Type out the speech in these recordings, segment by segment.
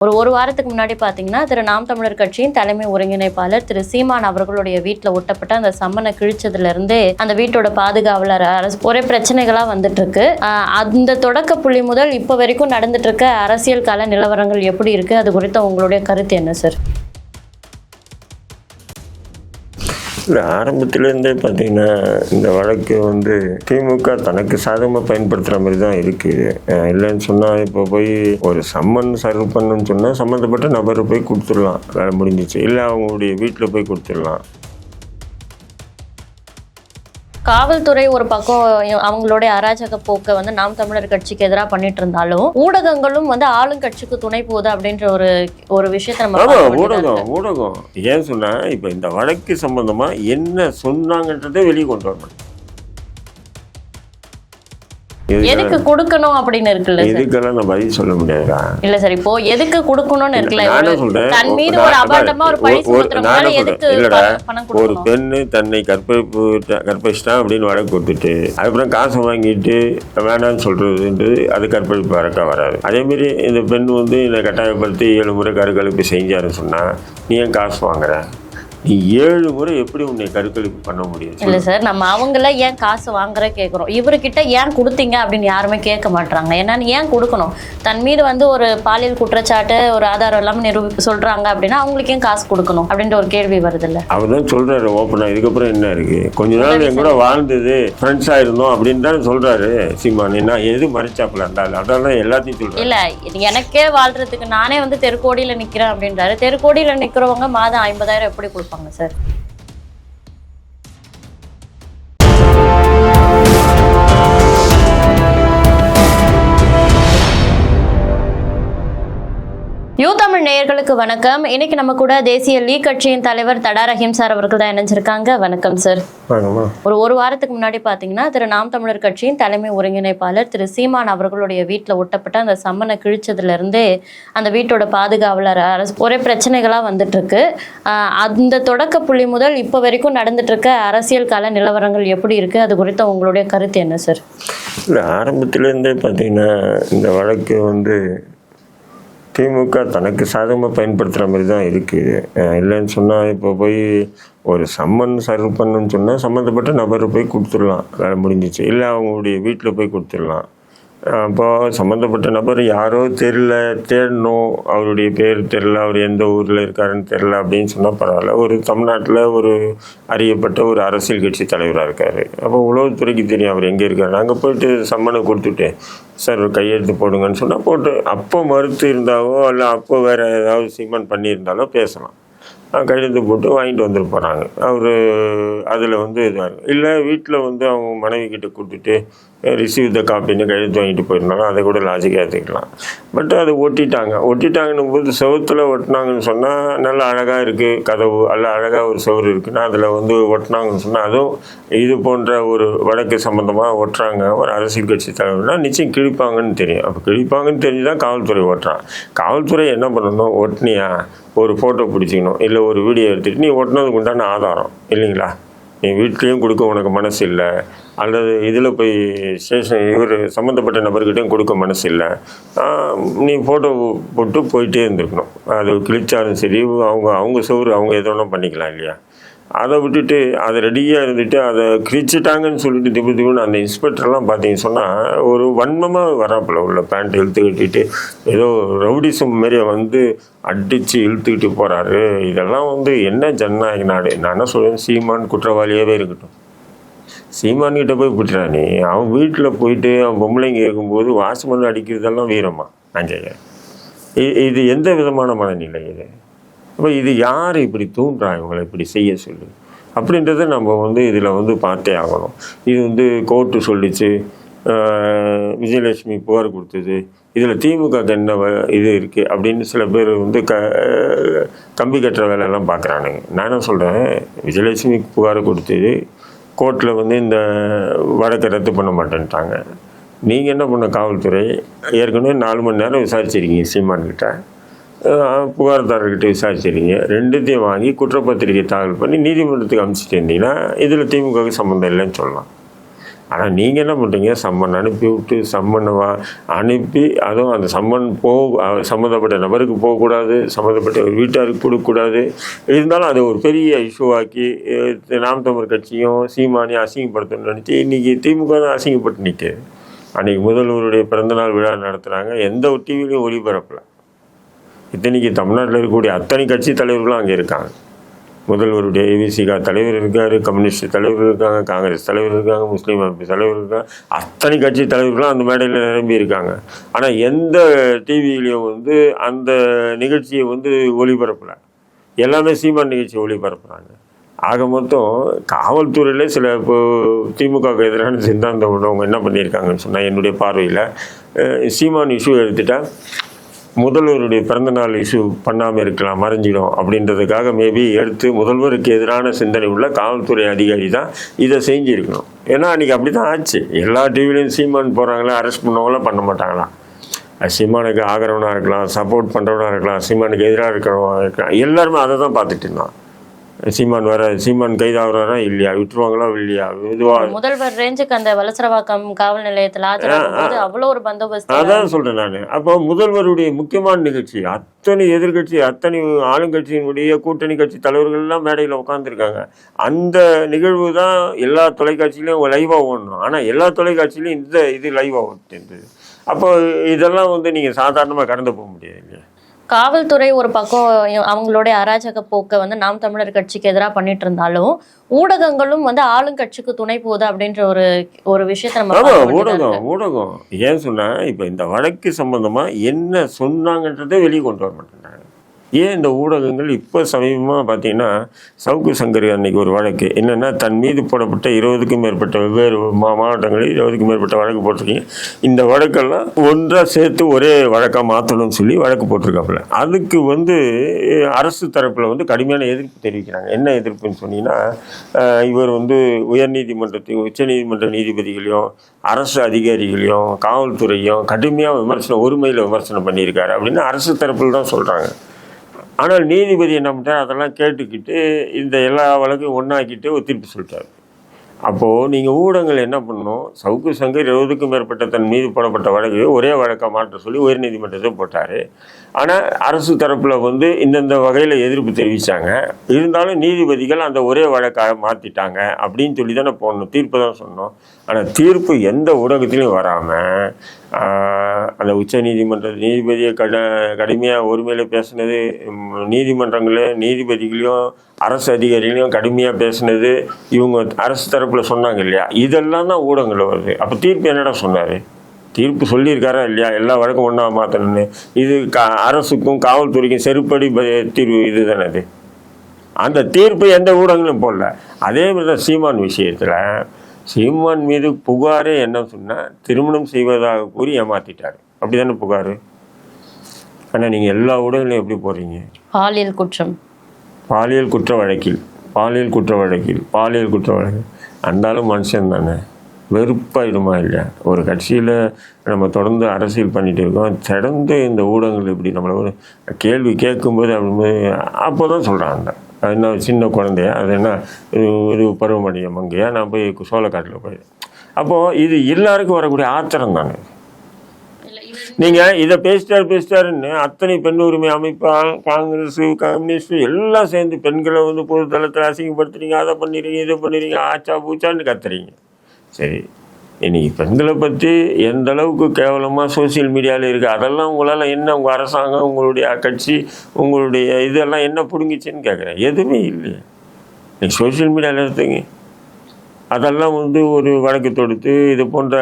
ஒரு ஒரு வாரத்துக்கு முன்னாடி பார்த்தீங்கன்னா திரு நாம் தமிழர் கட்சியின் தலைமை ஒருங்கிணைப்பாளர் திரு சீமான் அவர்களுடைய வீட்டில் ஒட்டப்பட்ட அந்த சம்மனை கிழிச்சதுலேருந்தே அந்த வீட்டோட பாதுகாவலர் அரசு ஒரே பிரச்சனைகளாக வந்துட்டு இருக்கு அந்த தொடக்க புள்ளி முதல் இப்போ வரைக்கும் நடந்துட்டு இருக்க அரசியல் கால நிலவரங்கள் எப்படி இருக்கு? அது குறித்த உங்களுடைய கருத்து என்ன சார்? இல்லை ஆரம்பத்துலேருந்தே பார்த்தீங்கன்னா இந்த வழக்கு வந்து திமுக தனக்கு சாதகமாக பயன்படுத்துகிற மாதிரி தான் இருக்குது இல்லைன்னு சொன்னால் இப்போ போய் ஒரு சம்மன் சர்வ் பண்ணுன்னு சொன்னால் சம்மந்தப்பட்ட நபரை போய் கொடுத்துடலாம். வேலை முடிஞ்சிச்சு. இல்லை அவங்களுடைய வீட்டில் போய் கொடுத்துடலாம். காவல்துறை ஒரு பக்கம் அவங்களுடைய அராஜக போக்கை வந்து நாம் தமிழர் கட்சிக்கு எதிராக பண்ணிட்டு இருந்தாலும் ஊடகங்களும் வந்து ஆளுங்கட்சிக்கு துணை போகுது அப்படின்ற ஒரு ஒரு விஷயத்தை நம்ம ஊடகம் ஊடகம். ஏன் சொன்னால் இப்போ இந்த வழக்கு சம்மந்தமாக என்ன சொன்னாங்கன்றதை வெளியே கொண்டு வரணும். எதுக்கு கொடுக்கணும் அப்படின்னு இருக்குல்ல இதுக்கெல்லாம் நான் பதில் சொல்ல முடியாதுடா. இல்ல சார் இப்போ எதுக்கு கொடுக்கணும்னு இருக்குல்ல நானே சொல்றேன். தன் மீது ஒரு அபாண்டமா ஒரு பழி நானே எதுக்கு பணம் பணம் ஒரு கொடுக்கணும்? பெண்ணு தன்னை கற்பழிப்பு கற்பழிச்சிட்டான் அப்படின்னு வழக்கு கொடுத்துட்டு அதுக்கப்புறம் காசை வாங்கிட்டு வேணாம்னு சொல்றதுன்றது அது கற்பழிப்பு வழக்கா வராது. அதே மாதிரி இந்த பெண் வந்து என்னை கட்டாயப்படுத்தி ஏழு முறை கருக்கழிப்பு செஞ்சாருன்னு சொன்னா நீ ஏன் காசு வாங்குற? நீ ஏழு முறை எப்படி உன்னை கருக்கழிப்பு பண்ண முடியும்? இல்ல சார் நம்ம அவங்கள ஏன் காசு வாங்குற கேக்குறோம்? இவர்கிட்ட ஏன் கொடுத்தீங்க அப்படின்னு யாருமே கேட்க மாட்டாங்க என்னன்னு ஏன் கொடுக்கணும்? தன் மீது வந்து ஒரு பாலியல் குற்றச்சாட்டு ஒரு ஆதாரம் இல்லாம நிரூபி சொல்றாங்க அப்படின்னா அவங்களுக்கு ஏன் காசு கொடுக்கணும்? அப்படின்ற ஒரு கேள்வி வருது இல்ல அவர் தான் சொல்றாரு ஓப்பனா இதுக்கப்புறம் என்ன இருக்கு? கொஞ்ச நாள் என் கூட வாழ்ந்தது ஃப்ரெண்ட்ஸா இருந்தோம் அப்படின்னு தான் சொல்றாரு சீமான். நான் எது மறைச்சாப்புல? இருந்தாலும் அதெல்லாம் எல்லாத்தையும் சொல்றேன் இல்ல எனக்கே வாழ்றதுக்கு நானே வந்து தெருக்கோடியில நிக்கிறேன் அப்படின்றாரு. தெருக்கோடியில நிக்கிறவங்க மாதம் ஐம்பதாயிரம் எப்படி கொடுப்பாங்க? சார் நேயர்களுக்கு வணக்கம். இன்னைக்கு நம்ம கூட தேசிய லீக் கட்சியின் தலைவர் தடா ரஹீம் சார் அவர்கள் தான் இணைஞ்சிருக்காங்க. வணக்கம் சார். ஒரு ஒரு வாரத்துக்கு முன்னாடி பார்த்தீங்கன்னா திரு நாம் தமிழர் கட்சியின் தலைமை ஒருங்கிணைப்பாளர் திரு சீமான் அவர்களுடைய வீட்டில் ஒட்டப்பட்ட அந்த சம்மனை கிழிச்சதுல இருந்தே அந்த வீட்டோட பாதுகாவலர் அரசு ஒரே பிரச்சனைகளா வந்துட்டு இருக்கு அந்த தொடக்க புள்ளி முதல் இப்போ வரைக்கும் நடந்துட்டு இருக்க அரசியல் கால நிலவரங்கள் எப்படி இருக்கு? அது குறித்த உங்களுடைய கருத்து என்ன சார்? இல்லை ஆரம்பத்துலேருந்தே பார்த்தீங்கன்னா இந்த வழக்கு வந்து திமுக தனக்கு சாதகமாக பயன்படுத்துகிற மாதிரி தான் இருக்குது இல்லைன்னு சொன்னால் இப்போ போய் ஒரு சம்மன் சர்வ் பண்ணுன்னு சொன்னால் சம்மந்தப்பட்ட நபரை போய் கொடுத்துடலாம். வேலை முடிஞ்சிச்சு. இல்லை அவங்களுடைய வீட்டில் போய் கொடுத்துடலாம். அப்போ சம்மந்தப்பட்ட நபர் யாரோ தெரில தேடணும். அவருடைய பேர் தெரில அவர் எந்த ஊரில் இருக்காருன்னு தெரில அப்படின்னு சொன்னால் பரவாயில்ல. ஒரு தமிழ்நாட்டில் ஒரு அறியப்பட்ட ஒரு அரசியல் கட்சி தலைவராக இருக்கார். அப்போ உளவுத்துறைக்கு தெரியும் அவர் எங்கே இருக்காரு. அங்கே போயிட்டு சம்மனை கொடுத்துட்டு சார் ஒரு கையெழுத்து போடுங்கன்னு சொன்னால் போட்டு அப்போ மறுத்து இருந்தாவோ இல்லை அப்போ வேறு ஏதாவது சீமன் பண்ணியிருந்தாலோ பேசலாம். கையெழுத்து போட்டு வாங்கிட்டு வந்துட்டு போகிறாங்க அவர் அதில் வந்து இதாக இல்லை வீட்டில் வந்து அவங்க மனைவி கிட்ட கொடுத்துட்டு ரிசீவ் த காப்பின்னு கையெழுத்து வாங்கிட்டு போயிருந்தாலும் அதை கூட லாஜிக்காக எடுத்துக்கலாம் பட் அதை ஒட்டிட்டாங்க. ஒட்டிட்டாங்கன்னும் போது செவத்தில் ஒட்டினாங்கன்னு சொன்னால் நல்லா அழகாக இருக்குது கதவு. நல்லா அழகாக ஒரு செவுரு இருக்குன்னா அதில் வந்து ஒட்டினாங்கன்னு சொன்னால் அதுவும் இது போன்ற ஒரு வழக்கு சம்மந்தமாக ஒட்டுறாங்க ஒரு அரசியல் கட்சி தலைவர்னா நிச்சயம் கிழிப்பாங்கன்னு தெரியும். அப்போ கிழிப்பாங்கன்னு தெரிஞ்சு தான் காவல்துறை ஓட்டுறான் காவல்துறை என்ன பண்ணணும்? ஒட்டினியா? ஒரு ஃபோட்டோ பிடிச்சிக்கணும். இல்லை ஒரு வீடியோ எடுத்துகிட்டு நீ ஒட்டினதுக்கு உண்டான ஆதாரம். இல்லைங்களா? நீ வீட்லேயும் கொடுக்க உனக்கு மனசு இல்லை. அல்லது இதில் போய் ஸ்டேஷன் இவர் சம்மந்தப்பட்ட நபர்கிட்டையும் கொடுக்க மனசு இல்லை நீ ஃபோட்டோ போட்டு போயிட்டே இருந்துருக்கணும். அது கிழிச்சாலும் சரி அவங்க அவங்க சோறு அவங்க எது வேணால் பண்ணிக்கலாம் இல்லையா? அதை விட்டுட்டு அதை ரெடியாக இருந்துட்டு அதை கிழிச்சிட்டாங்கன்னு சொல்லிட்டு திப்பு திப்புன்னு அந்த இன்ஸ்பெக்டர்லாம் பார்த்தீங்கன்னு சொன்னால் ஒரு வன்மமாக வராப்புல உள்ள பேண்ட் இழுத்து கட்டிட்டு ஏதோ ரவுடிசம் மாரி வந்து அடித்து இழுத்துக்கிட்டு போகிறாரு இதெல்லாம் வந்து என்ன ஜனநாயக நாடு? நான் என்ன சொல்லுவேன் சீமான் குற்றவாளியாகவே இருக்கட்டும். சீமான்கிட்ட போய் விட்டுறானே அவன் வீட்டில் போயிட்டு அவன் பொம்பளைங்க கேட்கும்போது வாசமன் அடிக்கிறதெல்லாம் வீரமா நான் கேட்குறேன் இது எந்த விதமான மனநிலை இது? அப்போ இது யார் இப்படி தூண்டுறா? இவங்களை இப்படி செய்ய சொல்லு. அப்படின்றத நம்ம வந்து இதில் வந்து பார்த்தே ஆகணும். இது வந்து கோர்ட்டு சொல்லிச்சு. விஜயலட்சுமி புகார் கொடுத்தது. இதில் திமுக என்ன வ- இது இருக்குது அப்படின்னு சில பேர் வந்து க கம்பி கட்டுற வேலையெல்லாம் பார்க்குறானுங்க. நான் என்ன சொல்கிறேன் விஜயலட்சுமி புகார் கொடுத்தது கோர்ட்டில் வந்து இந்த வழக்கை ரத்து பண்ண மாட்டேன்ட்டாங்க. நீங்கள் என்ன பண்ண காவல்துறை? ஏற்கனவே நாலு மணி நேரம் விசாரிச்சிருக்கீங்க சீமான்கிட்ட புகார்தாரர்கிட்ட விசாரிச்சிருக்கீங்க. ரெண்டுத்தையும் வாங்கி குற்றப்பத்திரிகை தாக்கல் பண்ணி நீதிமன்றத்துக்கு அனுப்பிச்சிட்டு இருந்தீங்கன்னா இதில் திமுகவுக்கு சம்மந்தம் இல்லைன்னு சொல்லலாம். ஆனால் நீங்கள் என்ன பண்ணுறீங்க சம்மன் அனுப்பி விட்டு சம்மனை அனுப்பி அதுவும் அந்த சம்மன் போக சம்மந்தப்பட்ட நபருக்கு போகக்கூடாது சம்மந்தப்பட்ட ஒரு வீட்டாருக்கு கொடுக்கக்கூடாது. இருந்தாலும் அதை ஒரு பெரிய இஷ்யூவாக்கி நாம் தமிழ் கட்சியும் சீமானியும் அசிங்கப்படுத்தணும்னு நினச்சி இன்றைக்கி திமுக தான் அசிங்கப்பட்டு நிற்குது அன்றைக்கி முதல்வருடைய பிறந்தநாள் விழா நடத்துகிறாங்க எந்த ஒரு டிவிலையும் ஒளிபரப்பல. இத்தனைக்கு தமிழ்நாட்டில் இருக்கக்கூடிய அத்தனை கட்சி தலைவர்களும் அங்கே இருக்காங்க. முதல்வருடைய ஏவிசிகா தலைவர் இருக்கார் கம்யூனிஸ்ட் தலைவர் இருக்காங்க காங்கிரஸ் தலைவர் இருக்காங்க முஸ்லீம் அமைப்பு தலைவர் இருக்காங்க. அத்தனை கட்சி தலைவர்களும் அந்த மேடையில் நிரம்பி இருக்காங்க. ஆனால் எந்த டிவியிலையும் வந்து அந்த நிகழ்ச்சியை வந்து ஒளிபரப்பலை. எல்லாமே சீமான் நிகழ்ச்சி ஒளிபரப்புகிறாங்க ஆக மொத்தம் காவல்துறையில் சில இப்போ திமுகவுக்கு எதிரான சித்தாந்தம் உள்ளவங்க என்ன பண்ணியிருக்காங்கன்னு சொன்னால் என்னுடைய பார்வையில் சீமான் இஷ்யூ எடுத்துட்டால் முதல்வருடைய பிறந்தநாள் இஷ்யூ பண்ணாமல் இருக்கலாம் மறைஞ்சிடும் அப்படின்றதுக்காக மேபி எடுத்து முதல்வருக்கு எதிரான சிந்தனை உள்ள காவல்துறை அதிகாரி தான் இதை செஞ்சுருக்கணும். ஏன்னா அன்றைக்கி அப்படி தான் ஆச்சு. எல்லா டிவிலையும் சீமான் போகிறாங்களா அரெஸ்ட் பண்ணவங்களாம் பண்ண மாட்டாங்களாம் சீமானுக்கு ஆகிறவனாக இருக்கலாம் சப்போர்ட் பண்ணுறவனாக இருக்கலாம் சீமானுக்கு எதிராக இருக்கிறவனாக இருக்கலாம். எல்லாருமே அதை தான் பார்த்துட்டு இருந்தான். சீமான் வர சீமான் கைதாகிறாரா இல்லையா? விட்டுருவாங்களா இல்லையா? இதுவா முதல்வர் ரேஞ்சுக்கு அந்த வலசரவாக்கம் காவல் நிலையத்தில் அவ்வளோ ஒரு பந்தோபஸ்து அதான் சொல்றேன் நான். அப்போ முதல்வருடைய முக்கியமான நிகழ்ச்சி அத்தனை எதிர்க்கட்சி அத்தனை ஆளுங்கட்சியினுடைய கூட்டணி கட்சி தலைவர்கள் எல்லாம் மேடையில் உட்காந்துருக்காங்க அந்த நிகழ்வு தான் எல்லா தொலைக்காட்சியிலையும் லைவாக ஓடணும். ஆனால் எல்லா தொலைக்காட்சியிலையும் இந்த இது லைவாக ஓட்டுது அப்போ இதெல்லாம் வந்து நீங்கள் சாதாரணமாக கடந்து போக முடியாது இல்லையா? காவல்துறை ஒரு பக்கம் அவங்களுடைய அராஜக போக்கை வந்து நாம் தமிழர் கட்சிக்கு எதிராக பண்ணிட்டு இருந்தாலும் ஊடகங்களும் வந்து ஆளுங்கட்சிக்கு துணை போகுது அப்படின்ற ஒரு ஒரு விஷயத்தை நம்ம. ஊடகம் ஊடகம் ஏன் சொன்னா இப்போ இந்த வழக்கு சம்பந்தமா என்ன சொன்னாங்கன்றதை வெளியே கொண்டு வர மாட்டேங்கிறாங்க ஏன் இந்த ஊடகங்கள் இப்போ சமீபமாக பார்த்தீங்கன்னா சவுக்கு சங்கர் அன்னைக்கு ஒரு வழக்கு. என்னென்னா தன் மீது போடப்பட்ட இருபதுக்கும் மேற்பட்ட வெவ்வேறு மா மாவட்டங்களில் இருபதுக்கும் மேற்பட்ட வழக்கு போட்டிருக்கீங்க. இந்த வழக்கெல்லாம் ஒன்றாக சேர்த்து ஒரே வழக்காக மாற்றணும்னு சொல்லி வழக்கு போட்டிருக்காப்புல. அதுக்கு வந்து அரசு தரப்பில் வந்து கடுமையான எதிர்ப்பு தெரிவிக்கிறாங்க. என்ன எதிர்ப்புன்னு சொன்னீங்கன்னா இவர் வந்து உயர்நீதிமன்றத்தையும் உச்சநீதிமன்ற நீதிபதிகளையும் அரசு அதிகாரிகளையும் காவல்துறையும் கடுமையாக விமர்சனம் ஒருமையில் விமர்சனம் பண்ணியிருக்காரு. அப்படின்னு அரசு தரப்பில் தான் சொல்கிறாங்க ஆனால் நீதிபதி என்ன பண்ணுறார் அதெல்லாம் கேட்டுக்கிட்டு இந்த எல்லா வழக்கையும் ஒன்றாக்கிட்டு ஒரு தீர்ப்பு சொல்லிட்டார். அப்போது நீங்கள் ஊடகங்கள் என்ன பண்ணணும்? சவுக்கு சங்கர் இருபதுக்கும் மேற்பட்ட தன் மீது போடப்பட்ட வழக்கு ஒரே வழக்காக மாற்ற சொல்லி உயர்நீதிமன்றத்தை போட்டார். ஆனால் அரசு தரப்பில் வந்து இந்தந்த வகையில் எதிர்ப்பு தெரிவித்தாங்க இருந்தாலும் நீதிபதிகள் அந்த ஒரே வழக்காக மாற்றிட்டாங்க அப்படின்னு சொல்லி தானே போடணும். தீர்ப்பு தான் சொன்னோம் ஆனால் தீர்ப்பு எந்த ஊடகத்திலையும் வராமல் அந்த உச்ச நீதிமன்ற நீதிபதியை கட கடுமையாக ஒருமையில் பேசுனது நீதிமன்றங்களையும் நீதிமன்றங்களே நீதிபதிகளையும் அரசு அதிகாரிகளையும் கடுமையாக பேசுனது இவங்க அரசு தரப்பில் சொன்னாங்க இல்லையா? இதெல்லாம் தான் ஊடகங்களில் வருது. அப்போ தீர்ப்பு என்னடா சொன்னார்? தீர்ப்பு சொல்லியிருக்காரா இல்லையா? எல்லா வழக்கும் ஒன்றா மாற்றணும்னு இது க அரசுக்கும் காவல்துறைக்கும் செருப்படி தீர்வு இது தானே அது? அந்த தீர்ப்பு எந்த ஊடகங்களும் போடல. அதே மாதிரி தான் சீமான் விஷயத்தில் சீமான் மீது புகாரே என்ன சொன்னால் திருமணம் செய்வதாக கூறி ஏமாத்திட்டார். அப்படி தானே புகார்? ஆனால் நீங்கள் எல்லா ஊடகங்களையும் எப்படி போடுறீங்க? பாலியல் குற்றம். பாலியல் குற்ற வழக்கில் பாலியல் குற்ற வழக்கில் பாலியல் குற்ற வழக்கில் அந்தாலும் மனுஷன் தானே வெறுப்பாயிடுமா இல்லையா? ஒரு கட்சியில் நம்ம தொடர்ந்து அரசியல் பண்ணிட்டு இருக்கோம். தொடர்ந்து இந்த ஊடகங்கள் இப்படி நம்மளை ஒரு கேள்வி கேட்கும்போது அப்படி அப்போ தான் சொல்கிறாங்க அது என்ன சின்ன குழந்தையா? அது என்ன இது இது பருவமடைய மங்கையா நான் போய் சோளக்காட்டில் போய். அப்போது இது எல்லாருக்கும் வரக்கூடிய ஆத்திரம் தானே. நீங்கள் இதை பேசிட்டார் பேசிட்டாருன்னு அத்தனை பெண் உரிமை அமைப்பால் காங்கிரஸ் கம்யூனிஸ்ட் எல்லாம் சேர்ந்து பெண்களை வந்து பொது தளத்தில் அசிங்கப்படுத்துறீங்க அதை பண்ணிடுறீங்க இதை பண்ணிடுறீங்க ஆச்சா பூச்சான்னு கத்துறீங்க. சரி. இன்றைக்கி பெண்களை பற்றி எந்த அளவுக்கு கேவலமாக சோஷியல் மீடியாவில் இருக்குது அதெல்லாம் உங்களால் என்ன உங்கள் அரசாங்கம் உங்களுடைய கட்சி உங்களுடைய இதெல்லாம் என்ன பிடுங்கிச்சின்னு கேட்குறேன் எதுவுமே இல்லையே. நீங்கள் சோஷியல் மீடியாவில் எடுத்துங்க. அதெல்லாம் வந்து ஒரு வழக்கு தொடுத்து இது போன்ற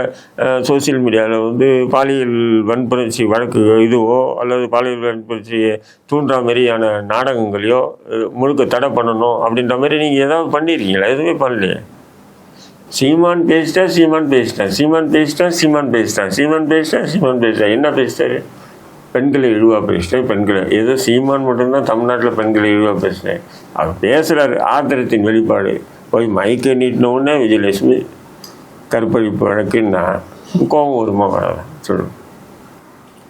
சோஷியல் மீடியாவில் வந்து பாலியல் வன்புணர்ச்சி வழக்கு இதுவோ அல்லது பாலியல் வன்புணர்ச்சியை தூண்டுற மாதிரியான நாடகங்களையோ முழுக்க தடை பண்ணணும் அப்படின்ற மாதிரி நீங்கள் ஏதாவது பண்ணியிருக்கீங்களா எதுவுமே பண்ணலையே. சீமான் பேசிட்டா சீமான் பேசிட்டா சீமான் பேசிட்டா சீமான் பேசிட்டா சீமான் பேசிட்டா சீமான் பேசிட்டா. என்ன பேசிட்டாரு? பெண்களை இழிவாக பேசிட்டேன் பெண்களை. ஏதோ சீமான் மட்டும்தான் தமிழ்நாட்டில் பெண்களை இழிவாக பேசினேன் அவர் பேசுகிறாரு ஆத்திரத்தின் வெளிப்பாடு. போய் மைக்கை நீட்டினவுடனே விஜயலட்சுமி கற்பழிப்பு வழக்குன்னா கோபம் வருமா வராதா? சொல்லுங்க.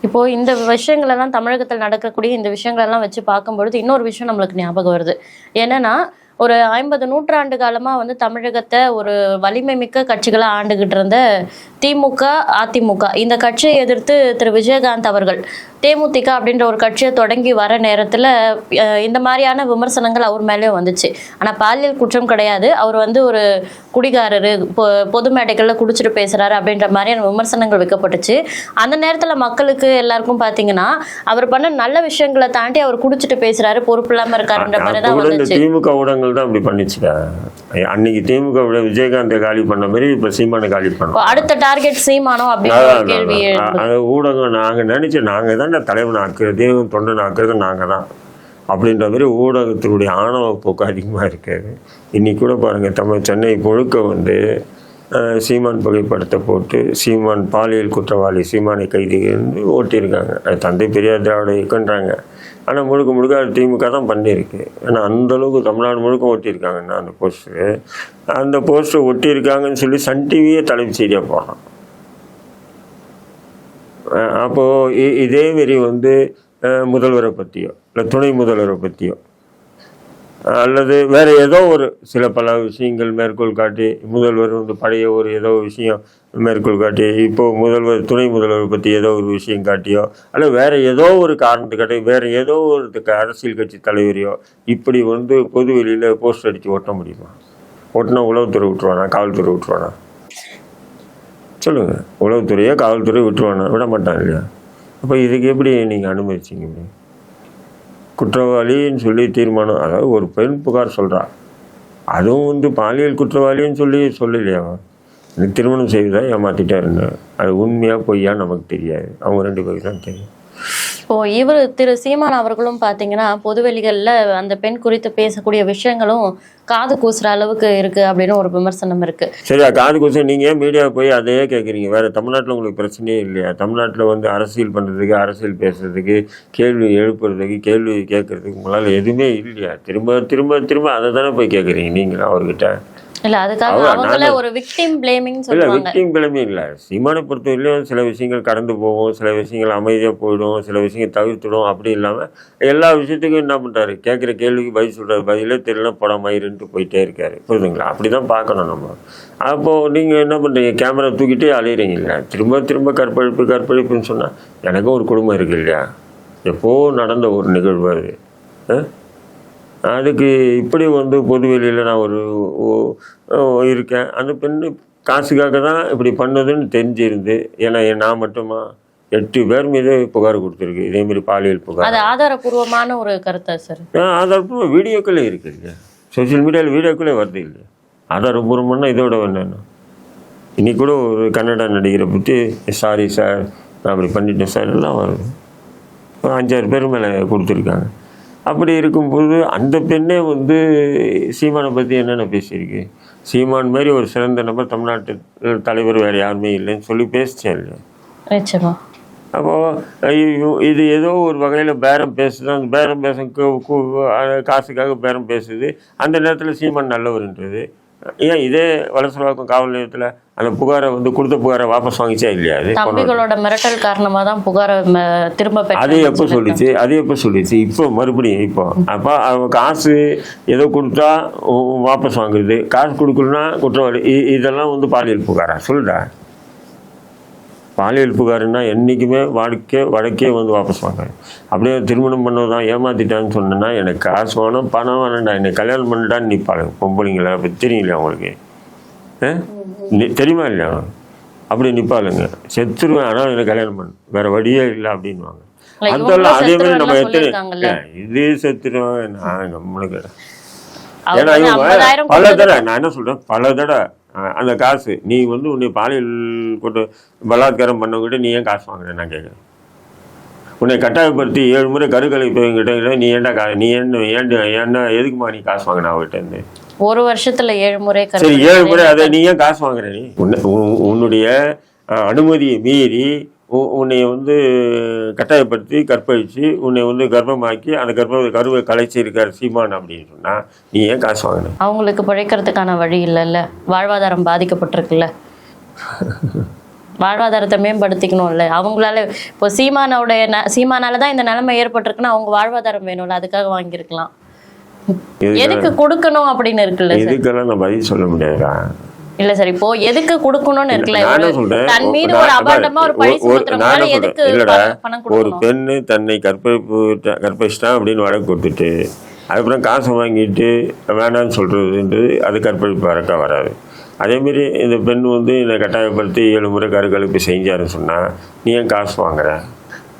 இப்போ இந்த விஷயங்களெல்லாம் தமிழகத்தில் நடக்கக்கூடிய இந்த விஷயங்கள் எல்லாம் வச்சு பார்க்கும்பொழுது இன்னொரு விஷயம் நம்மளுக்கு ஞாபகம் வருது. என்னன்னா ஒரு ஐம்பது நூற்றாண்டு காலமா வந்து தமிழகத்தை ஒரு வலிமை மிக்க கட்சிகளை ஆண்டுகிட்டு இருந்த திமுக அதிமுக. இந்த கட்சியை எதிர்த்து திரு. விஜயகாந்த் அவர்கள் தேமுதிக அப்படின்ற ஒரு கட்சியை தொடங்கி வர நேரத்துல இந்த மாதிரியான விமர்சனங்கள் அவர் மேலேயும் வந்துச்சு. ஆனா பாலியல் குற்றம் கிடையாது. அவர் வந்து ஒரு குடிகாரரு பொது மேடைகள்ல குடிச்சிட்டு பேசுறாரு அப்படின்ற மாதிரியான விமர்சனங்கள் வைக்கப்பட்டுச்சு. அந்த நேரத்துல மக்களுக்கு எல்லாருக்கும் பாத்தீங்கன்னா அவர் பண்ண நல்ல விஷயங்களை தாண்டி அவர் குடிச்சிட்டு பேசுறாரு பொறுப்பு இல்லாம இருக்காருன்ற மாதிரி தான் வந்துச்சு. திமுக ஊடகங்கள் தான் அப்படி பண்ணிச்சுடா அன்னைக்கு திமுக விஜயகாந்தை காலி பண்ண மாதிரி இப்போ சீமானை காலி பண்ணோம். அடுத்த டார்கெட் சீமானோ அப்படின்னு கேள்வி ஊடகம் நாங்கள் நினைச்சோம் நாங்கள் தான் தலைவன் ஆக்குறதையும் தொண்டன் ஆக்குறது நாங்கள் தான் அப்படின்ற மாதிரி ஊடகத்தினுடைய ஆணவ போக்கு அதிகமாக இருக்காது இன்றைக்கி கூட பாருங்கள் தமிழ் சென்னை முழுக்க வந்து சீமான் புகைப்படத்தை போட்டு சீமான் பாலியல் குற்றவாளி சீமானை கைது வந்து ஓட்டியிருக்காங்க. அது தந்தை பெரியார் திராவிட இயக்கன்றாங்க. ஆனால் முழுக்க முழுக்க அது திமுக தான் பண்ணியிருக்கு. ஏன்னா அந்த அளவுக்கு தமிழ்நாடு முழுக்க ஒட்டியிருக்காங்கண்ணா அந்த போஸ்டரு அந்த போஸ்டர் ஒட்டியிருக்காங்கன்னு சொல்லி சன் டிவியே தலைப்பு செய்தியாக போடுறான். அப்போது அப்போ இதே வந்து முதல்வரை பற்றியோ இல்லை துணை முதல்வரை பற்றியோ அல்லது வேறு ஏதோ ஒரு சில பல விஷயங்கள் மேற்கோள் காட்டி முதல்வர் வந்து பழைய ஒரு ஏதோ விஷயம் மேற்கோள் காட்டி இப்போ முதல்வர் துணை முதல்வர் பற்றி ஏதோ ஒரு விஷயம் காட்டியோ அல்ல வேறு ஏதோ ஒரு காரணத்துக்காட்டி வேறு ஏதோ ஒரு க- அரசியல் கட்சி தலைவரையோ இப்படி வந்து பொது வெளியில் போஸ்ட் அடித்து ஒட்ட முடியுமா? ஒட்டினா உளவுத்துறை விட்டுருவானா? காவல்துறை விட்டுருவானா? சொல்லுங்கள் உளவுத்துறையோ காவல்துறையோ விட்டுருவானா விட மாட்டான் இல்லையா? அப்போ இதுக்கு எப்படி நீங்கள் அனுமதிச்சிங்க குற்றவாளின்னு சொல்லி தீர்மானம். அதாவது ஒரு பெண் புகார் சொல்கிறா அதுவும் வந்து பாலியல் குற்றவாளின்னு சொல்லி சொல்லலையா? எனக்கு திருமணம் செய்ததா ஏமாற்றிட்டே இருந்தேன் அது உண்மையாக பொய்யா நமக்கு தெரியாது. அவங்க ரெண்டு பேருக்கு தான் தெரியும். இப்போ இவர் திரு சீமான் அவர்களும் பாத்தீங்கன்னா பொதுவெளிகளில் அந்த பெண் குறித்து பேசக்கூடிய விஷயங்களும் காது கூசுற அளவுக்கு இருக்கு அப்படின்னு ஒரு விமர்சனம் இருக்கு. சரியா காது குசம் நீங்கள் ஏன் மீடியா போய் அதையே கேட்குறீங்க வேறு தமிழ்நாட்டில் உங்களுக்கு பிரச்சனையே இல்லையா? தமிழ்நாட்டில் வந்து அரசியல் பண்ணுறதுக்கு அரசியல் பேசுறதுக்கு கேள்வி எழுப்புறதுக்கு கேள்வி கேட்கறதுக்கு உங்களால் எதுவுமே இல்லையா? திரும்ப திரும்ப திரும்ப அதை தானே போய் கேட்குறீங்க நீங்கள் அவர்கிட்ட? இல்ல அதுக்காக அவங்கள ஒரு விக்டிம் பிளேமிங் இல்லை சொல்லுவாங்க. விக்டிம் பிளமே இல்லை. சீமானை பொறுத்தவரையிலும் சில விஷயங்கள் கடந்து போகும் சில விஷயங்கள் அமைதியாக போயிடும் சில விஷயங்கள் தவிர்த்துடும். அப்படி இல்லாமல் எல்லா விஷயத்துக்கும் என்ன பண்ணுறாரு கேட்குற கேள்விக்கு பதில் சொல்கிறாரு பதிலே தெரியல படம் மயிருன்ட்டு போயிட்டே இருக்காரு. புரியுதுங்களா? அப்படி தான் பார்க்கணும் நம்ம. அப்போது நீங்கள் என்ன பண்ணுறீங்க கேமரா தூக்கிட்டே அலையிறீங்க இல்லையா? திரும்ப திரும்ப கற்பழிப்பு கற்பழிப்புன்னு சொன்னால் எனக்கும் ஒரு குடும்பம் இருக்கு இல்லையா? எப்போ நடந்த ஒரு நிகழ்வு அது? அதுக்கு இப்படி வந்து பொதுவெளியில் நான் ஒரு இருக்கேன். அந்த பெண்ணு காசுக்காக தான் இப்படி பண்ணதுன்னு தெரிஞ்சிருந்து ஏன்னா நான் மட்டுமா? எட்டு பேர் மீது புகார் கொடுத்துருக்கு. இதேமாரி பாலியல் அது புகார் ஆதாரபூர்வமான ஒரு கருத்தா சார்? ஆதாரப்பூர்வம் வீடியோக்களே இருக்கு இல்லையா சோஷியல் மீடியாவில் வீடியோக்களே வருது இல்லையா ஆதாரபூர்வம்னா இதோட வேணும் இன்னைக்கு கூட ஒரு கன்னடா நடிகரை பற்றி சாரி சார் நான் அப்படி பண்ணிட்டேன் சார் எல்லாம் வருது. ஒரு அஞ்சாறு பேர் மேலே கொடுத்துருக்காங்க. அப்படி இருக்கும்போது அந்த பெண்ணே வந்து சீமானை பற்றி என்னென்ன பேசியிருக்கு? சீமான் மாதிரி ஒரு சிறந்த நபர் தமிழ்நாட்டு தலைவர் வேறு யாருமே இல்லைன்னு சொல்லி பேசிச்சேன் இல்லையா? அப்போது இது ஏதோ ஒரு வகையில் பேரம் பேசுது. அந்த பேரம் பேச காசுக்காக பேரம் பேசுது. அந்த நேரத்தில் சீமான் நல்லவர்ன்றது. ஏன் இதே வலசரவாக்கம் காவல் நிலையத்தில் அந்த புகாரை வந்து கொடுத்த புகாரை வாபஸ் வாங்கிச்சா இல்லையா? அது தம்பிகளோட மிரட்டல் காரணமா தான் புகாரை திரும்ப அது எப்போ சொல்லிச்சு? அது எப்போ சொல்லிச்சு? இப்போ மறுபடியும் இப்போ. அப்போ அவங்க காசு ஏதோ கொடுத்தா வாபஸ் வாங்குறது. காசு கொடுக்கலனா குற்றவாளி. இதெல்லாம் வந்து பாலியல் புகாரா? சொல்லுடா. பாலியல் புகாருன்னா என்றைக்குமே வடக்கே வடக்கே வந்து வாபஸ் வாங்க அப்படியே திருமணம் பண்ணதான் ஏமாத்திட்டான்னு சொன்னேன்னா எனக்கு காசு வேணும் பணம் வேணும்டா. என்னை கல்யாணம் பண்ணிட்டான்னு நிற்பாங்க பொம்பளைங்களா அப்போ தெரியலையா? நி- தெரியுமா இல்லையா? அப்படி நிற்பாளுங்க செத்துருவேன் ஆனால் எனக்கு கல்யாணம் பண்ணு. வேற வழியே இல்லை அப்படின்வாங்க அதெல்லாம் அதே மாதிரி நம்ம எத்தனை இது செத்துருவேன் நான் நம்மளுக்கு ஏன்னா வந்து இவங்க 50,000 பல தடவை நான் என்ன சொல்றேன்? பல தடவை அந்த காசு. நீ வந்து உன்னை பாலியல் கொண்டு பலாத்காரம் பண்ணவங்கிட்ட நீ ஏன் காசு வாங்குற? நான் கேட்குறேன் உன்னை கட்டாயப்படுத்தி ஏழு முறை கருக்கலை போய்கிட்ட நீ ஏன்டா கா நீ என்ன ஏன்டா என்ன எதுக்குமா நீ காசு வாங்கின அவகிட்ட இருந்து? ஒரு வருஷத்துல ஏழு முறை சரி ஏழு முறை அதை நீ ஏன் காசு வாங்குற நீ? உன்னை- உன்- உன்னுடைய அனுமதியை மீறி உன்னை வந்து கட்டாயப்படுத்தி கற்பழித்து உன்னை வந்து கர்ப்பமாக்கி அந்த கர்ப்ப கருவை கலைச்சி இருக்கார் சீமான் அப்படின்னு சொன்னா நீ ஏன் காசு வாங்கின? அவங்களுக்கு பிழைக்கிறதுக்கான வழி இல்லைல்ல. வாழ்வாதாரம் பாதிக்கப்பட்டிருக்குல்ல. வாழ்வாதாரத்தை மேம்படுத்திக்கணும்ல. அவங்களால இப்போ சீமானோடைய ந- சீமானால தான் இந்த நிலைமை ஏற்பட்டிருக்குன்னா அவங்க வாழ்வாதாரம் வேணும்ல. அதுக்காக வாங்கியிருக்கலாம். எதுக்கு கொடுக்கணும் அப்படின்னு இருக்குல்ல இதுக்கெல்லாம் நான் பதில் சொல்ல முடியாதுடா. இல்ல சார் இப்போ எதுக்கு கொடுக்கணும்னு இருக்குல்ல தன் மீது ஒரு அபாண்டமா ஒரு பழி என்ன எதுக்கு பணம் ஒரு பெண்ணு தன்னை கற்பழிப்பு கற்பழிச்சிட்டான் அப்படின்னு வழக்கு கொடுத்துட்டு அதுக்கப்புறம் காசை வாங்கிட்டு வேணாம்னு சொல்றதுன்றது அது கற்பழிப்பு வழக்கா வராது. அதேமாரி இந்த பெண் வந்து என்னை கட்டாயப்படுத்தி ஏழு முறை கருக்கழிப்பு செஞ்சாருன்னு சொன்னா நீ ஏன் காசு வாங்குற?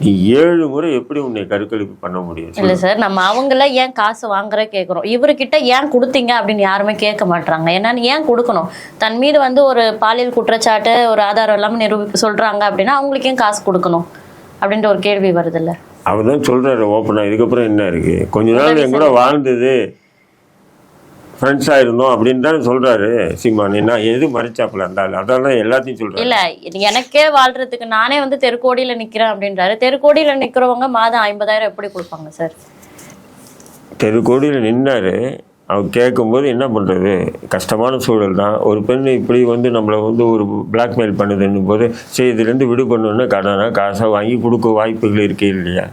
நீ ஏழு முறை எப்படி உன்னை கருக்கழிப்பு பண்ண முடியும்? இல்ல சார் நம்ம அவங்கள ஏன் காசு வாங்குற கேக்குறோம்? இவர்கிட்ட ஏன் கொடுத்தீங்க அப்படின்னு யாருமே கேட்க மாட்டாங்க ஏன்னா ஏன் கொடுக்கணும்? தன் மீது வந்து ஒரு பாலியல் குற்றச்சாட்டு ஒரு ஆதாரம் இல்லாம நிரூபி சொல்றாங்க அப்படின்னா அவங்களுக்கு ஏன் காசு கொடுக்கணும்? அப்படின்ற ஒரு கேள்வி வருது இல்ல அவர் தான் சொல்றாரு ஓப்பனா. இதுக்கப்புறம் என்ன இருக்கு? கொஞ்ச நாள் என் கூட வாழ்ந்தது. ஃப்ரெண்ட்ஸாக இருந்தோம் அப்படின்னு தானே சொல்றாரு சீமான். நான் எது மறைச்சாப்புல இருந்தாலும் அதெல்லாம் எல்லாத்தையும் சொல்றாரு. இல்ல எனக்கே வாழ்றதுக்கு நானே வந்து தெருக்கோடியில நிக்கிறேன் அப்படின்றாரு. தெருக்கோடியில நிக்கிறவங்க மாதம் ஐம்பதாயிரம் எப்படி கொடுப்பாங்க சார்? தெருக்கோடியில் நின்னாரு. அவர் கேட்கும்போது என்ன பண்ணுறது கஷ்டமான சூழல் தான். ஒரு பெண் இப்படி வந்து நம்மளை வந்து ஒரு பிளாக்மெயில் பண்ணுதுன்னும் போது சரி இதுலேருந்து விடுபடணுன்னு கடனை காசை வாங்கி கொடுக்க வாய்ப்புகள் இருக்கே இல்லையா?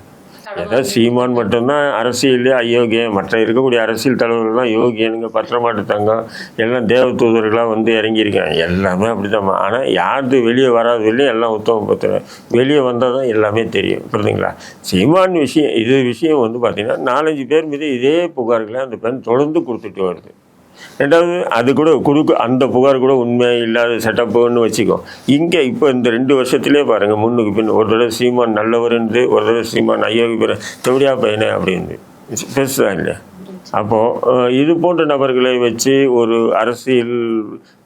ஏதோ சீமான் மட்டும்தான் அரசியலே அயோக்கியம் மற்ற இருக்கக்கூடிய அரசியல் தலைவர்கள்லாம் யோகியனுங்க பத்திரமாட்டு தங்கம் எல்லாம் தேவ தூதர்களாக வந்து இறங்கியிருக்காங்க. எல்லாமே அப்படிதான் ஆனால் யாருது வெளியே வராது வெளியே எல்லாம் உத்தம பத்திரம் வெளியே வந்தால் தான் எல்லாமே தெரியும். புரியுதுங்களா சீமான் விஷயம் இது விஷயம் வந்து பார்த்திங்கன்னா நாலஞ்சு பேர் மீது இதே புகார்களை அந்த பெண் தொடர்ந்து கொடுத்துட்டு வருது. ரெண்டாவது அது கூட கொடுக்க அந்த புகார் கூட உண்மை இல்லாத செட்டப்புன்னு வச்சுக்கோ. இங்கே இப்போ இந்த ரெண்டு வருஷத்துலேயே பாருங்கள் முன்னுக்கு பின் ஒரு தடவை சீமான் நல்லவருன்னு ஒரு தடவை சீமான் ஐயாவுக்கு பேர் தெவடியா பையனே அப்படின்னு. பெருசுதான் இல்லையா அப்போது இது போன்ற நபர்களை வச்சு ஒரு அரசியல்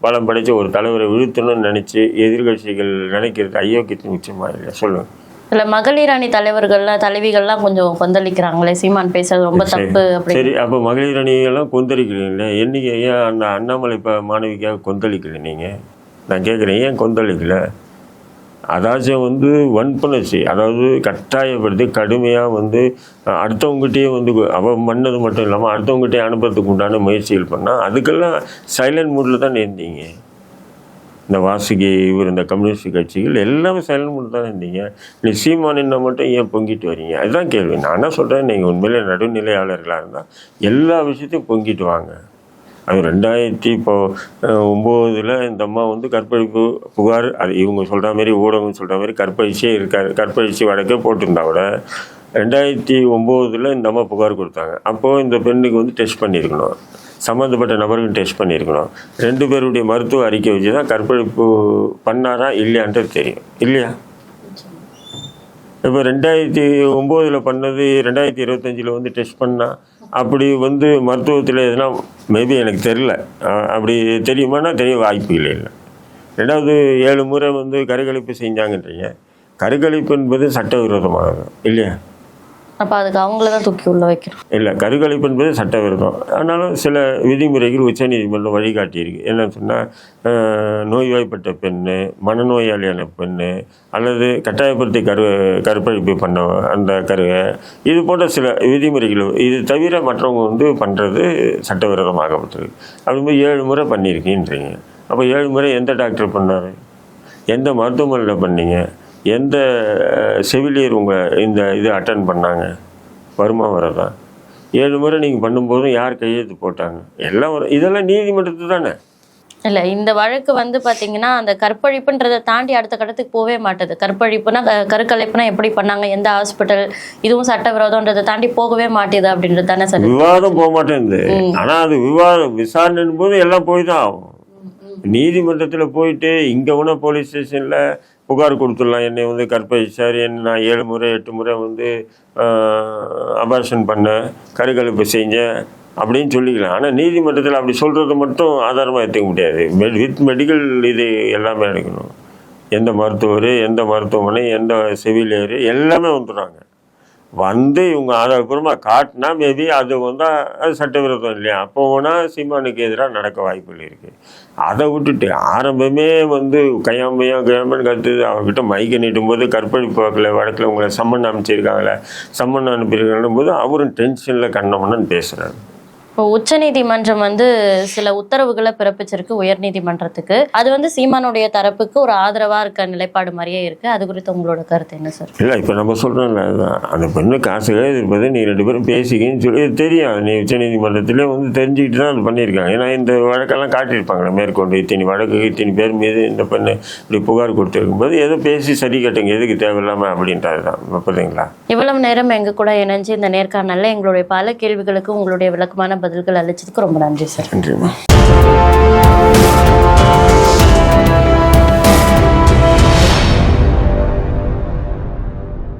பலம் படைச்ச ஒரு தலைவரை வீழ்த்தணும்னு நினச்சி எதிர்கட்சிகள் நினைக்கிறது ஐயோக்கியத்தின் உச்சமாக இல்லை சொல்லுங்கள் இல்ல மகளிர் அணி தலைவர்கள்லாம் தலைவிகள்லாம் கொஞ்சம் கொந்தளிக்கிறாங்களே. சீமான் பேசுறது ரொம்ப தப்பு சரி அப்போ மகளிர் அணியெல்லாம் கொந்தளிக்கிறீங்களே? என்னைக்கு ஏன் அந்த அண்ணாமலை இப்போ மாணவிக்காக கொந்தளிக்கல நீங்கள் நான் கேட்குறேன் ஏன் கொந்தளிக்கல? அதாச்சும் வந்து வன்புணர்ச்சி அதாவது கட்டாயப்படுத்தி கடுமையாக வந்து அடுத்தவங்ககிட்டயே வந்து அவன் பண்ணது மட்டும் இல்லாமல் அடுத்தவங்ககிட்டயே அனுப்புறதுக்கு உண்டான முயற்சிகள் பண்ணால் அதுக்கெல்லாம் சைலண்ட் மூடில் தான் இருந்தீங்க? இந்த வாசுகி இவர் இந்த கம்யூனிஸ்ட் கட்சிகள் எல்லாமே சைலண்ட் தான் இருந்தீங்க? நீ சீமானின்னா மட்டும் ஏன் பொங்கிட்டு வரீங்க? அதுதான் கேள்வி. நான் என்ன சொல்கிறேன் நீங்கள் உண்மையிலே நடுநிலையாளர்களாக இருந்தால் எல்லா விஷயத்தையும் பொங்கிட்டு வாங்க. அது ரெண்டாயிரத்தி இப்போ ஒம்போதில் இந்த அம்மா வந்து கற்பழிப்பு புகார் அது இவங்க சொல்கிற மாதிரி ஊடகம் சொல்கிற மாதிரி கற்பழிச்சியே இருக்காரு. கற்பழிச்சி வழக்கே போட்டிருந்தா கூட ரெண்டாயிரத்தி ஒம்போதில் இந்த அம்மா புகார் கொடுத்தாங்க. அப்போது இந்த பெண்ணுக்கு வந்து டெஸ்ட் பண்ணியிருக்கணும். சம்மந்தப்பட்ட நபர்கள் டெஸ்ட் பண்ணியிருக்கணும். ரெண்டு பேருடைய மருத்துவ அறிக்கை வச்சு தான் கற்பழிப்பு பண்ணாரா இல்லையான்றது தெரியும். இல்லையா? இப்போ ரெண்டாயிரத்தி ஒம்போதில் பண்ணது ரெண்டாயிரத்தி இருபத்தஞ்சில் வந்து டெஸ்ட் பண்ணால் அப்படி வந்து மருத்துவத்தில் எதுனா மேபி எனக்கு தெரில அப்படி தெரியுமானா தெரிய வாய்ப்பு இல்லை இல்லை. ரெண்டாவது ஏழு முறை வந்து கருக்கழிப்பு செஞ்சாங்கன்றீங்க. கருக்கழிப்பு என்பது சட்டவிரோதமாகும் இல்லையா? அப்போ அதுக்கு அவங்கள தான் தூக்கி உள்ள வைக்கணும். இல்லை கருக்கழிப்பு என்பது சட்டவிரோதம் ஆனாலும் சில விதிமுறைகள் உச்சநீதிமன்றம் வழிகாட்டியிருக்கு. என்னன்னு சொன்னால் நோய்வாய்ப்பட்ட பெண்ணு மனநோயாளியான பெண்ணு அல்லது கட்டாயப்படுத்தி கரு கருப்பழிப்பு பண்ண அந்த கருவை இது போன்ற சில விதிமுறைகள். இது தவிர மற்றவங்க வந்து பண்ணுறது சட்டவிரோதமாகப்பட்டது அப்படிங்கும்போது ஏழு முறை பண்ணியிருக்கீன்றீங்க. அப்போ ஏழு முறை எந்த டாக்டர் பண்ணார்? எந்த மருத்துவமனையில் பண்ணீங்க? எந்த செவிலியர் உங்கள் இந்த இது அட்டன் பண்ணாங்க? வருமா வரதா? ஏழு முறை நீங்கள் பண்ணும்போதும் யார் கையெழுத்து போட்டாங்க? எல்லாம் ஒரு இதெல்லாம் நீதிமன்றத்து தானே? இல்ல இந்த வழக்கு வந்து பாத்தீங்கன்னா அந்த கற்பழிப்புன்றதை தாண்டி அடுத்த கட்டத்துக்கு போவே மாட்டுது. கற்பழிப்புனா கருக்கலைப்புனா எப்படி பண்ணாங்க? எந்த ஹாஸ்பிட்டல் இதுவும் சட்டவிரோதம்ன்றதை தாண்டி போகவே மாட்டேது அப்படின்றது தானே சார்? விவாதம் போக மாட்டேங்குது. ஆனால் அது விவாதம் விசாரணைன்னு போது எல்லாம் போய் தான் ஆகும் நீதிமன்றத்தில் போயிட்டு இங்கே உன போலீஸ் ஸ்டேஷனில் புகார் கொடுத்துடலாம். என்னை வந்து கற்பழிச்சார் என்ன நான் ஏழு முறை எட்டு முறை வந்து அபார்ஷன் பண்ணேன். கருக்கலைப்பு செஞ்சேன். அப்படின்னு சொல்லிக்கலாம். ஆனால் நீதிமன்றத்தில் அப்படி சொல்கிறது மட்டும் ஆதாரமாக எடுத்துக்க முடியாது. மெட் வித் மெடிக்கல் இது எல்லாமே எடுக்கணும். எந்த மருத்துவர் எந்த மருத்துவமனை எந்த செவிலியர் எல்லாமே வந்துடுறாங்க. வந்து இவங்க ஆதாரப்பூர்வமாக காட்டினா மேபி அது வந்து அது சட்டவிரோதம் இல்லையா? அப்போ போனால் சீமானுக்கு எதிராக நடக்க வாய்ப்புகள் இருக்குது அதை விட்டுட்டு ஆரம்பமே வந்து கையாமையா கையாமன்னு கற்று அவர்கிட்ட மைக்கை நீட்டும் போது கற்பழிப்பு வாக்கில் வழக்கில் உங்களை சம்மன் அனுப்பிச்சிருக்காங்களே சம்மன் அனுப்பியிருக்காங்கன்னும் போது அவரும் டென்ஷனில் கண்ணமன்னு பேசுகிறாரு இப்போ உச்சநீதிமன்றம் வந்து சில உத்தரவுகளை பிறப்பிச்சிருக்கு உயர்நீதிமன்றத்துக்கு. அது வந்து சீமானுடைய தரப்புக்கு ஒரு ஆதரவா இருக்க நிலைப்பாடு மாதிரியே இருக்கு. அது குறித்து உங்களோட கருத்து என்ன சார்? இல்லை இப்போ நம்ம சொல்கிறோம்ல அதுதான் அந்த பெண்ணு காசுகளே இருப்பது நீ ரெண்டு பேரும் பேசிக்கின்னு சொல்லி தெரியும் நீ உச்சநீதிமன்றத்திலே வந்து தெரிஞ்சுக்கிட்டு தான் அது பண்ணியிருக்காங்க. ஏன்னா இந்த வழக்கெல்லாம் காட்டியிருப்பாங்களே மேற்கொண்டு இத்தனை வழக்கு இத்தனை பேர் மீது இந்த பெண்ணு இப்படி புகார் கொடுத்துருக்கும்போது ஏதோ பேசி சரி கட்டுங்க எதுக்கு தேவையில்லாமல் அப்படின்றது தான். புரியுதுங்களா? இவ்வளவு நேரம் எங்க கூட இணைஞ்சு இந்த நேர்காணல்ல எங்களுடைய பல கேள்விகளுக்கு உங்களுடைய விளக்கமான பதில்கள் அளிச்சதுக்கு ரொம்ப நன்றி சார். நன்றிம்மா.